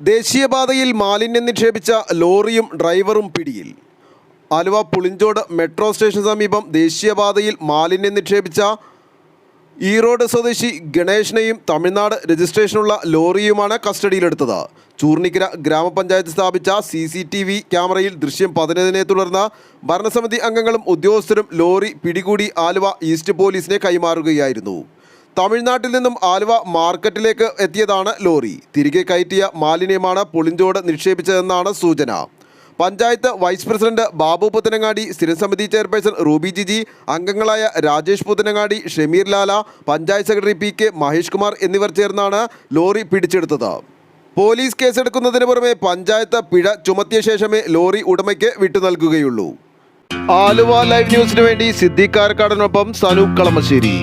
ദേശീയപാതയിൽ മാലിന്യം നിക്ഷേപിച്ച ലോറിയും ഡ്രൈവറും പിടിയിൽ. ആലുവ പുളിഞ്ചോട് മെട്രോ സ്റ്റേഷന് സമീപം ദേശീയപാതയിൽ മാലിന്യം നിക്ഷേപിച്ച ഈറോഡ് സ്വദേശി ഗണേഷിനെയും തമിഴ്നാട് രജിസ്ട്രേഷനുള്ള ലോറിയുമാണ് കസ്റ്റഡിയിലെടുത്തത്. ചൂർണിക്കര ഗ്രാമപഞ്ചായത്ത് സ്ഥാപിച്ച സി സി ടി വി ക്യാമറയിൽ ദൃശ്യം പതിനതിനെ തുടർന്ന് ഭരണസമിതി അംഗങ്ങളും ഉദ്യോഗസ്ഥരും ലോറി പിടികൂടി ആലുവ ഈസ്റ്റ് പോലീസിനെ കൈമാറുകയായിരുന്നു. തമിഴ്നാട്ടിൽ നിന്നും ആലുവ മാർക്കറ്റിലേക്ക് എത്തിയതാണ് ലോറി. തിരികെ കയറ്റിയ മാലിന്യമാണ് പുളിഞ്ചോട് നിക്ഷേപിച്ചതെന്നാണ് സൂചന. പഞ്ചായത്ത് വൈസ് പ്രസിഡന്റ് ബാബു പുത്തനങ്ങാടി സ്ഥിരസമിതി ചെയർപേഴ്സൺ റൂബി ജിജി അംഗങ്ങളായ Rajesh Puthanangadi Shameer Lala panchayat secretary P K Mahesh Kumar എന്നിവർ ചേർന്നാണ് ലോറി പിടിച്ചെടുത്തത്. പോലീസ് കേസെടുക്കുന്നതിന് പുറമെ പഞ്ചായത്ത് പിഴ ചുമത്തിയ ശേഷമേ ലോറി ഉടമയ്ക്ക് വിട്ടു നൽകുകയുള്ളൂ. ആലുവ ലൈവ് ന്യൂസിനു വേണ്ടി സിദ്ദിഖ് കാരക്കാടനൊപ്പം സനൂപ് കളമശ്ശേരി.